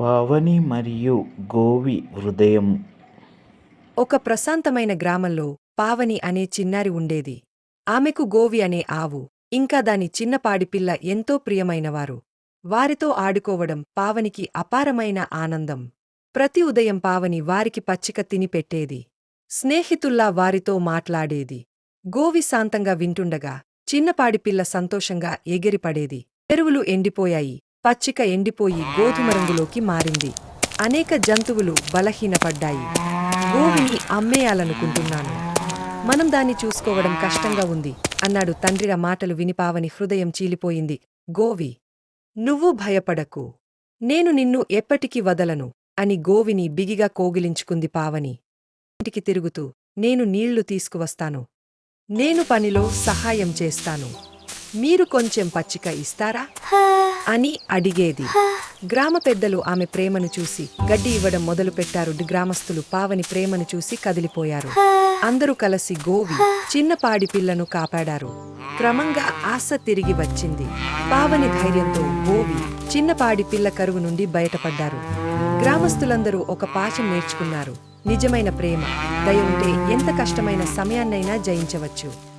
పావని మరియు గోవి హృదయం. ఒక ప్రశాంతమైన గ్రామంలో పావని అనే చిన్నారి ఉండేది. ఆమెకు గోవి అనే ఆవు ఇంకా దాని చిన్నపాడి పిల్ల ఎంతో ప్రియమైనవారు. వారితో ఆడుకోవడం పావనికి అపారమైన ఆనందం. ప్రతి ఉదయం పావని వారికి పచ్చిక తినిపెట్టేది స్నేహితుల్లా వారితో మాట్లాడేది. గోవి శాంతంగా వింటుండగా చిన్నపాడి పిల్ల సంతోషంగా ఎగిరిపడేది. చెరువులు ఎండిపోయాయి. పచ్చిక ఎండిపోయి గోధుమ రంగులోకి మారింది. అనేక జంతువులు బలహీనపడ్డాయి. గోవిని అమ్మేయాలనుకుంటున్నాను. మనం దాన్ని చూసుకోవడం కష్టంగా ఉంది అన్నాడు తండ్రిల మాటలు విని పావని హృదయం చీలిపోయింది. గోవి నువ్వు భయపడకు. నేను నిన్ను ఎప్పటికీ వదలను అని గోవిని బిగిగా కోగిలించుకుంది పావని. ఇంటికి తిరుగుతూ నేను నీళ్ళు తీసుకువస్తాను. నేను పనిలో సహాయం చేస్తాను. మీరు కొంచెం పచ్చిక ఇస్తారా? అని అడిగేది. గ్రామ పెద్దలు ఆమె ప్రేమను చూసి గడ్డి ఇవ్వడం మొదలుపెట్టారు గ్రామస్తులు పావని ప్రేమను చూసి కదిలిపోయారు. అందరూ కలిసి గోవి చిన్నపాడి పిల్లను కాపాడారు. క్రమంగా ఆశ తిరిగి వచ్చింది. పావని ధైర్యంతో గోవి చిన్నపాడి పిల్ల కరువు నుండి బయటపడ్డారు. గ్రామస్తులందరూ ఒక పాఠం నేర్చుకున్నారు. నిజమైన ప్రేమ దయ ఉంటే ఎంత కష్టమైన సమయాన్నైనా జయించవచ్చు.